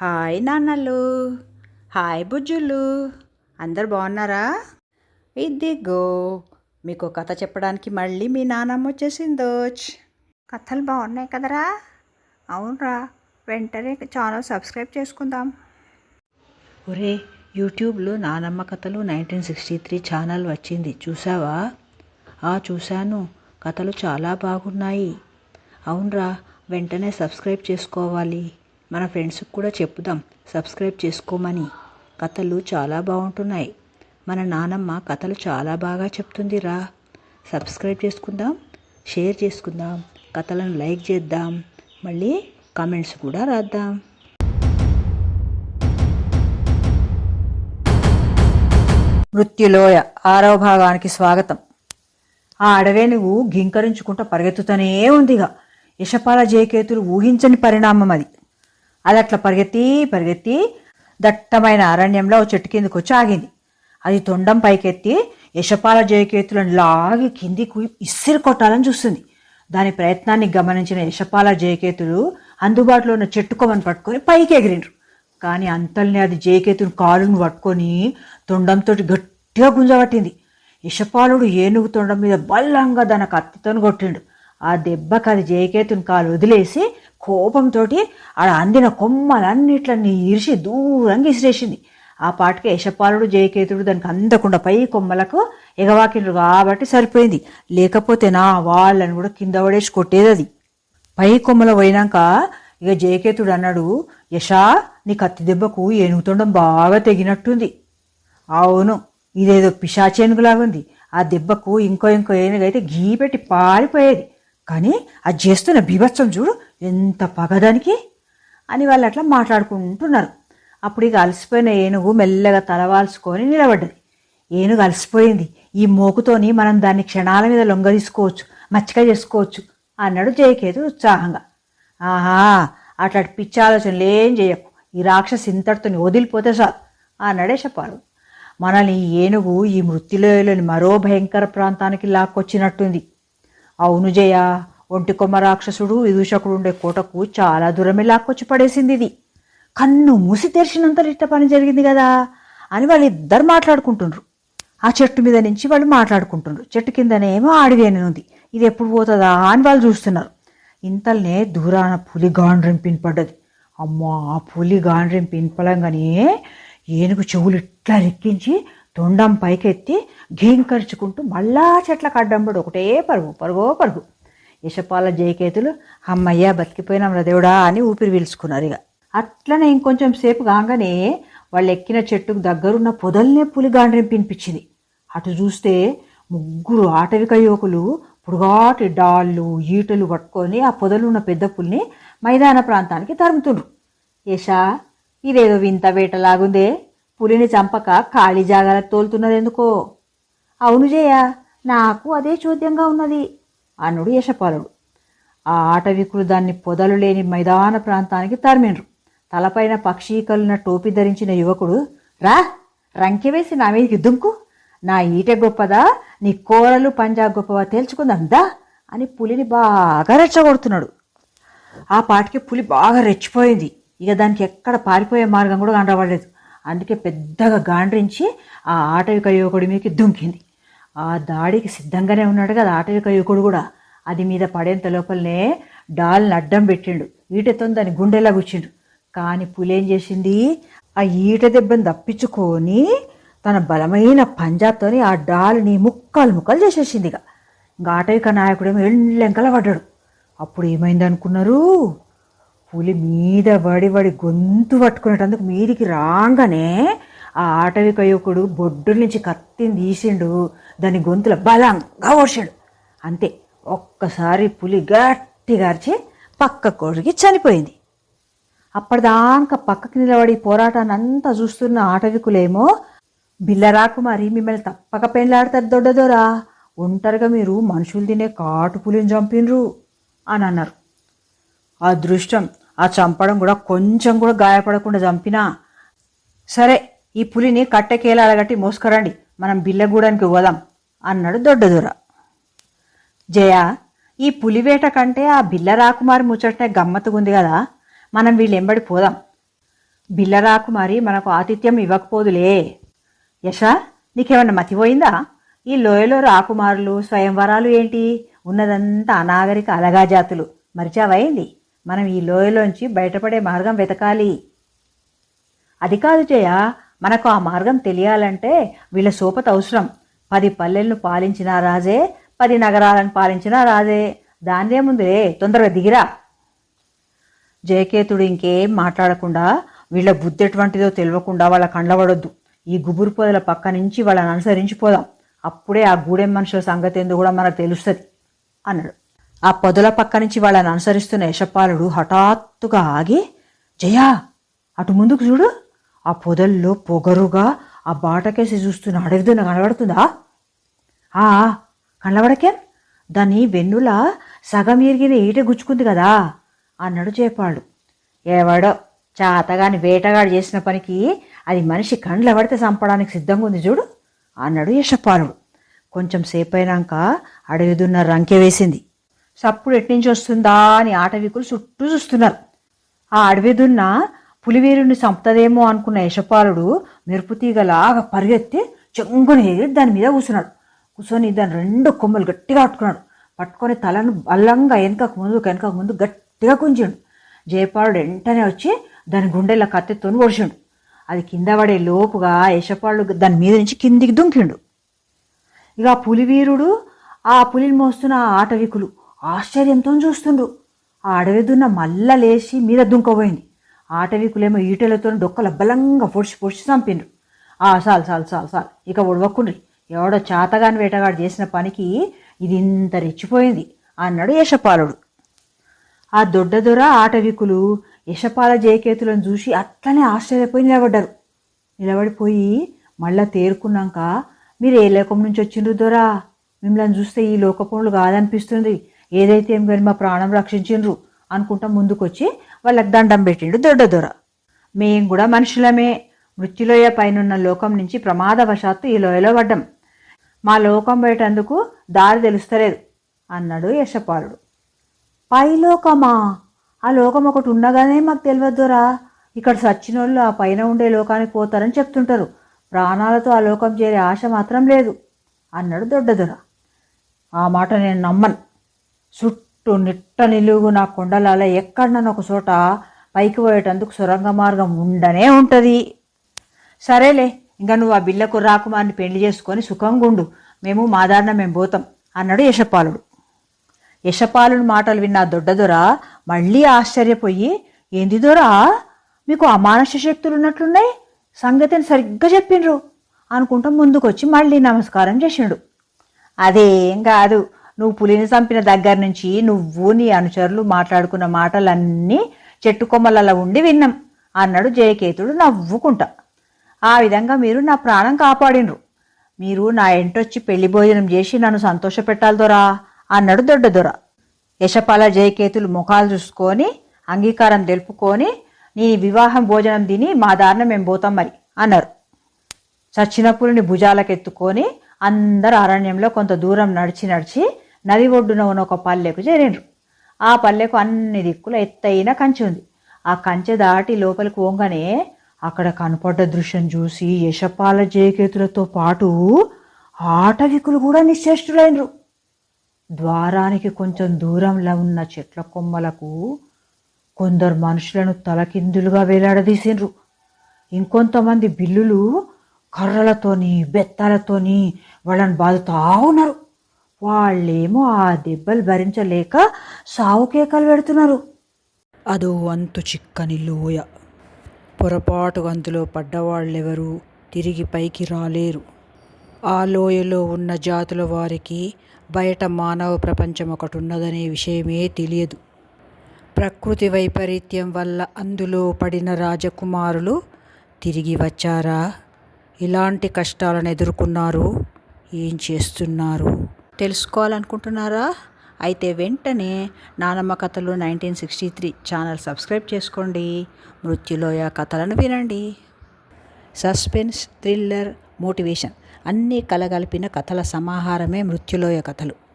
Hi నాన్నలు. Hi బుజ్జులు. అందరు బాగున్నారా? ఇదిగో మీకు కథ చెప్పడానికి మళ్ళీ మీ నాన్నమ్మ వచ్చేసిందోచ్ కథలు బాగున్నాయి కదరా? అవునరా వెంటనే ఛానల్ సబ్స్క్రైబ్ చేసుకుందాం. ఒరే యూట్యూబ్లో నానమ్మ కథలు నైన్టీన్ సిక్స్టీ త్రీ ఛానల్ వచ్చింది. చూసావా? ఆ చూశాను. కథలు చాలా బాగున్నాయి. అవునరా వెంటనే సబ్స్క్రైబ్ చేసుకోవాలి. మన ఫ్రెండ్స్కి కూడా చెప్పుదాం. సబ్స్క్రైబ్ చేసుకోమని. కథలు చాలా బాగుంటున్నాయి. మన నానమ్మ కథలు చాలా బాగా చెప్తుందిరా. సబ్స్క్రైబ్ చేసుకుందాం షేర్ చేసుకుందాం కథలను లైక్ చేద్దాం మళ్ళీ కామెంట్స్ కూడా రాద్దాం. మృత్యులోయ ఆరవ భాగానికి స్వాగతం. ఆ అడవే నువ్వు గింకరించుకుంటూ పరిగెత్తుతూనే ఉందిగా. యశపాల జయకేతులు ఊహించని పరిణామం అది. అది అట్లా పరిగెత్తి పరిగెత్తి దట్టమైన అరణ్యంలో చెట్టు కిందకు వచ్చి ఆగింది. అది తొండం పైకెత్తి యశపాల జయకేతులను లాగి కిందికి ఇసిరి కొట్టాలని చూస్తుంది. దాని ప్రయత్నాన్ని గమనించిన యశపాల జయకేతులు అందుబాటులో ఉన్న చెట్టు కొమ్మను పట్టుకొని పైకి ఎగిరిండ్రు కానీ అంతల్ని అది జయకేతుని కాలును పట్టుకొని తొండంతో గట్టిగా గుంజబట్టింది యశపాలుడు ఏనుగు తొండం మీద బల్లంగా దాని కత్తితోని కొట్టిండు. ఆ దెబ్బకి అది జయకేతుని కాలు వదిలేసి కోపంతో ఆడ అందిన కొమ్మలన్నిట్లన్నీ ఇరిసి దూరంగా ఇసిరేసింది. ఆ పాటకి యశపాలుడు జయకేతుడు దానికి అందకుండా పై కొమ్మలకు ఎగవాకిండ్రు కాబట్టి సరిపోయింది. లేకపోతే నా వాళ్ళని కూడా కింద పడేసి కొట్టేది అది. పై కొమ్మల పోయినాక ఇక జయకేతుడు అన్నాడు యశా నీ కత్తి దెబ్బకు ఏనుగుతుండం బాగా తెగినట్టుంది. అవును ఇదేదో పిశాచేనుగులాగుంది ఆ దెబ్బకు ఇంకో ఇంకో ఏనుగైతే గీ పెట్టి పారిపోయేది. కానీ అది చేస్తున్న బీభత్సం చూడు ఎంత పగదానికి? అని వాళ్ళు అట్లా మాట్లాడుకుంటున్నారు. అప్పుడు ఇక అలసిపోయిన ఏనుగు మెల్లగా తలవాల్చుకొని నిలబడ్డది. ఏనుగు అలసిపోయింది. ఈ మోకుతోని మనం దాన్ని క్షణాల మీద లొంగ తీసుకోవచ్చు మచ్చిక చేసుకోవచ్చు అన్నాడు జయకేతు ఉత్సాహంగా. ఆహా అట్లాంటి పిచ్చి ఆలోచనలు ఏం చేయకు. ఈ రాక్షసి ఇంతటితో వదిలిపోతే చాలు అన్నాడే చెప్పారు మనల్ని ఈ ఏనుగు ఈ మృత్యులోయలోని మరో భయంకర ప్రాంతానికి లాక్కొచ్చినట్టుంది. అవును జయ ఒంటికొమ్మ రాక్షసుడు విదూషకుడు ఉండే కోటకు చాలా దూరమే లాక్కొచ్చి పడేసింది ఇది. కన్ను మూసి తెరిచినంత ఇట్ట పని జరిగింది కదా అని వాళ్ళిద్దరు మాట్లాడుకుంటుండ్రు. ఆ చెట్టు మీద నుంచి వాళ్ళు మాట్లాడుకుంటుండ్రు. చెట్టు కిందనేమో అడవి ఉంది. ఇది ఎప్పుడు పోతుందా అని వాళ్ళు చూస్తున్నారు. ఇంతల్నే దూరాన పులి గాండ్రం పిన్పడ్డది. అమ్మా ఆ పులి గాండ్రం పిన్పలంగానే ఏనుగు చెవులు ఇట్లా రెక్కించి తొండం పైకెత్తి ఘీంకరుచుకుంటూ మళ్ళా చెట్ల కడ్డంబడి ఒకటే పరుగు పరుగో పరుగు. యశపాల జయకేతులు అమ్మయ్య బతికిపోయినాం దేవుడా అని ఊపిరి పీల్చుకున్నారు ఇక. అట్లనే ఇంకొంచెం సేపు కాగానే వాళ్ళు ఎక్కిన చెట్టుకు దగ్గరున్న పొదల్నే పులిగాండ్రం పినిపించింది అటు చూస్తే ముగ్గురు ఆటవిక యువకులు పొడుగాటి డాళ్ళు ఈటలు పట్టుకొని ఆ పొదలున్న పెద్ద పులిని మైదాన ప్రాంతానికి తరుముతుండ్రు. యశా ఇదేదో వింత వేటలాగుందే పులిని చంపక ఖాళీ జాగాలకు తోలుతున్నది ఎందుకో అవును జయ నాకు అదే చోద్యంగా ఉన్నది. అన్నుడు యశపాలుడు. ఆ ఆటవికులు దాన్ని పొదలు లేని మైదాన ప్రాంతానికి తరిమిండ్రు. తలపైన పక్షీకలున్న టోపీ ధరించిన యువకుడు రా రంకె వేసి నా మీదకి దుంకు. నా ఈట గొప్పదా? నీ కోరలు పంజా గొప్పవా తేల్చుకుందాం దా అని పులిని బాగా రెచ్చగొడుతున్నాడు. ఆ పాటికి పులి బాగా రెచ్చిపోయింది. ఇక దానికి ఎక్కడ పారిపోయే మార్గం కూడా కనబడలేదు. అందుకే పెద్దగా గాండ్రించి ఆ ఆటవిక యువకుడి మీదకి దుంకింది. ఆ దాడికి సిద్ధంగానే ఉన్నాడు కదా ఆటవిక యువకుడు కూడా. అది మీద పడేంత లోపలనే డాల్ని అడ్డం పెట్టిండు. ఈటతో దాని గుండెలా కూర్చిండు కానీ పులేం చేసింది? ఆ ఈట దెబ్బను తప్పించుకొని తన బలమైన పంజాబ్తోని ఆ డాల్ని ముక్కలు ముక్కలు చేసేసింది ఇక. ఇంకా ఆటవిక నాయకుడేమో ఎళ్ళెంకల పడ్డాడు. అప్పుడు ఏమైంది అనుకున్నారు పులి మీద వడి వడి గొంతు పట్టుకునేటందుకు మీదికి రాగానే ఆ ఆటవిక యువకుడు బొడ్డు నుంచి కత్తిని తీసిండు. దాని గొంతులో బలంగా ఓడిచాడు. అంతే ఒక్కసారి పులి గట్టిగా అరిచి పక్క కొడికి చనిపోయింది. అప్పటిదాకా పక్కకి నిలబడి పోరాటాన్ని అంతా చూస్తున్న ఆటవికులేమో బిల్లరాకుమారి మిమ్మల్ని తప్పక పెళ్ళాడతారు దొడ్డదోరా ఒంటరిగా మీరు మనుషులు తినే కాటు పులిని చంపినరు అని అన్నారు. అదృష్టం ఆ చంపడం కూడా కొంచెం కూడా గాయపడకుండా చంపినా సరే ఈ పులిని కట్టెకేలా అడగట్టి మోసుకరండి. మనం బిల్లగూడానికి పోదాం అన్నాడు దొడ్డదొర. జయ ఈ పులివేట కంటే ఆ బిల్ల రాకుమారి ముచ్చటనే గమ్మత్తుగుంది కదా మనం వీళ్ళెంబడి పోదాం. బిల్ల రాకుమారి మనకు ఆతిథ్యం ఇవ్వకపోదులే. యశ నీకేమన్నా మతిపోయిందా? ఈ లోయలో రాకుమారులు స్వయంవరాలు ఏంటి? ఉన్నదంతా అనాగరిక అలగా జాతులు మరిచావైంది? మనం ఈ లోయలోంచి బయటపడే మార్గం వెతకాలి. అది కాదు జయ మనకు ఆ మార్గం తెలియాలంటే వీళ్ళ సోపత అవసరం. పది పల్లెలను పాలించిన రాజే పది నగరాలను పాలించిన రాజే. దానిదేముందే తొందరగా దిగిరా. జయకేతుడు ఇంకేం మాట్లాడకుండా వీళ్ళ బుద్ధి ఎటువంటిదో తెలియకుండా వాళ్ళ కండ్లబడొద్దు ఈ గుబురు పొదల పక్క నుంచి వాళ్ళని అనుసరించిపోదాం. అప్పుడే ఆ గూడెం మనుషుల సంగతి ఎందుకు కూడా మనకు తెలుస్తుంది అన్నాడు. ఆ పొదల పక్క నుంచి వాళ్ళని అనుసరిస్తున్న యశపాలుడు హఠాత్తుగా ఆగి జయా అటు ముందుకు చూడు. ఆ పొదల్లో పొగరుగా ఆ బాటకేసి చూస్తున్న అడవిదున్న కనబడుతుందా? ఆ కనబడకేం? దాని వెన్నుల సగం ఎరిగిన ఈట గుచ్చుకుంది కదా అన్నాడు చేపాడు. ఏవాడో చాతగాని వేటగాడు చేసిన పనికి అది మనిషి కండ్ల పడితే చంపడానికి సిద్ధంగా ఉంది చూడు అన్నాడు యశపాలుడు. కొంచెం సేపు అయినాక అడవిదున్న రంకె వేసింది. సప్పుడు ఎట్నుంచి వస్తుందా అని ఆటవికులు చుట్టూ చూస్తున్నారు. ఆ అడవి దున్న పులివీరుని చంపుతుందేమో అనుకున్న యశపాలుడు మెరుపుతీగలాగా పరిగెత్తి చెంగుని ఎగిరి దాని మీద కూర్చున్నాడు. కూర్చొని దాని రెండు కొమ్మలు గట్టిగా పట్టుకున్నాడు పట్టుకొని తలను బలంగా వెనకకు ముందు వెనకకు ముందు గట్టిగా కుంచిండు జయపాలుడు వెంటనే వచ్చి దాని గుండెల కత్తితో పొడిచిండు. అది కింద పడే లోపుగా యశపాలుడు దాని మీద నుంచి కిందికి దుంకిండు. ఇక పులివీరుడు ఆ పులిని మోస్తున్న ఆ ఆటవికులు ఆశ్చర్యంతో చూస్తుండు ఆ అడవి దున్న మల్ల లేచి మీద దుంకబోయింది. ఆటవికులేమో ఈటలతో డొక్కల బలంగా పొడిచి పొడిచి చంపిండ్రు. ఆ సాల్ సాల్ సాల్ సాల్ ఇక ఉడవకుండ్రి. ఎవడో చాతగాని వేటగాడు చేసిన పనికి ఇది ఇంత రెచ్చిపోయింది అన్నాడు యశపాలుడు. ఆ దొడ్డదొర ఆటవికులు యశపాల జయకేతులను చూసి అట్లనే ఆశ్చర్యపోయి నిలబడ్డారు. నిలబడిపోయి మళ్ళా తేరుకున్నాక మీరు ఏ లోకం నుంచి వచ్చిండ్రు దొరా? మిమ్మల్ని చూస్తే ఈ లోకపములు కాదనిపిస్తుంది. ఏదైతే ఏం కానీ మా ప్రాణం రక్షించిండ్రు అనుకుంటా ముందుకొచ్చి వాళ్ళకి దండం పెట్టిండు దొడ్డ దొర. మేం కూడా మనుషులమే. మృత్యులోయ పైనున్న లోకం నుంచి ప్రమాదవశాత్తు ఈ లోయలో పడ్డం. మా లోకం పెట్టేందుకు దారి తెలుస్తలేదు అన్నాడు యశపాలుడు. పైలోకమా? ఆ లోకం ఒకటి ఉండగానే మాకు తెలియదురా ఇక్కడ సచ్చినోళ్ళు ఆ పైన ఉండే లోకానికి పోతారని చెప్తుంటారు. ప్రాణాలతో ఆ లోకం చేరే ఆశ మాత్రం లేదు అన్నాడు దొడ్డదొర ఆ మాట నేను నమ్మను. చుట్టూ నిట్ట నిలుగు నా కొండలాల ఎక్కడనన్నా ఒక చోట పైకి పోయేటందుకు సొరంగ మార్గం ఉండనే ఉంటుంది. సరేలే ఇంకా నువ్వు ఆ బిల్లకు రాకుమారిని పెళ్ళి చేసుకొని సుఖంగా ఉండు. మేము మా దారిన మేము పోతాం అన్నాడు యశపాలుడు. యశపాలుని మాటలు విన్న దొడ్డదొర మళ్ళీ ఆశ్చర్యపోయి ఏంది దొరా? మీకు అమానుష శక్తులు ఉన్నట్లున్నాయి? సంగతిని సరిగ్గా చెప్పిండ్రు? అనుకుంటా ముందుకొచ్చి మళ్ళీ నమస్కారం చేసిండు. అదేం కాదు నువ్వు పులిని చంపిన దగ్గర నుంచి నువ్వు నీ అనుచరులు మాట్లాడుకున్న మాటలన్నీ చెట్టు కొమ్మలలో ఉండి విన్నాం అన్నాడు జయకేతుడు నవ్వుకుంటా. ఆ విధంగా మీరు నా ప్రాణం కాపాడిండ్రు మీరు నా ఎంటొచ్చి పెళ్ళి భోజనం చేసి నన్ను సంతోషపెట్టాలి దొరా అన్నాడు దొడ్డ దొర. యశపాల జయకేతులు ముఖాలు చూసుకొని అంగీకారం తెలుపుకొని నీ వివాహం భోజనం తిని మా దారిన మేము పోతాం మరి అన్నారు. చచ్చినప్పుడుని భుజాలకెత్తుకొని అందరు అరణ్యంలో కొంత దూరం నడిచి నడిచి నది ఒడ్డున ఉన్న ఒక పల్లెకు చేరిండ్రు. ఆ పల్లెకు అన్ని దిక్కుల ఎత్తైన కంచె ఉంది. ఆ కంచె దాటి లోపలికి పోగానే అక్కడ కనపడ్డ దృశ్యం చూసి యశపాల జయకేతులతో పాటు ఆటవికులు కూడా నిశ్చేష్టులైనరు. ద్వారానికి కొంచెం దూరంలో ఉన్న చెట్ల కొమ్మలకు కొందరు మనుషులను తలకిందులుగా వేలాడదీసిండ్రు. ఇంకొంతమంది బిల్లులు కర్రలతోని బెత్తాలతోని వాళ్ళని బాదుతా ఉన్నారు. వాళ్ళేమో ఆ దెబ్బలు భరించలేక సావు కేకలు పెడుతున్నారు. అదో అంతు చిక్కని లోయ. పొరపాటు గంతులో పడ్డవాళ్ళెవరూ తిరిగి పైకి రాలేరు. ఆ లోయలో ఉన్న జాతుల వారికి బయట మానవ ప్రపంచం ఒకటి ఉన్నదనే విషయమే తెలియదు. ప్రకృతి వైపరీత్యం వల్ల అందులో పడిన రాజకుమారులు తిరిగి వచ్చారా? ఇలాంటి కష్టాలను ఎదుర్కొన్నారు? ఏం చేస్తున్నారు? తెలుసుకోవాలనుకుంటున్నారా? అయితే వెంటనే నానమ్మ కథలు nineteen sixty three channel subscribe చేసుకోండి. మృత్యులోయ కథలను వినండి. సస్పెన్స్ థ్రిల్లర్ మోటివేషన్ అన్నీ కలగలిపిన కథల సమాహారమే మృత్యులోయ కథలు.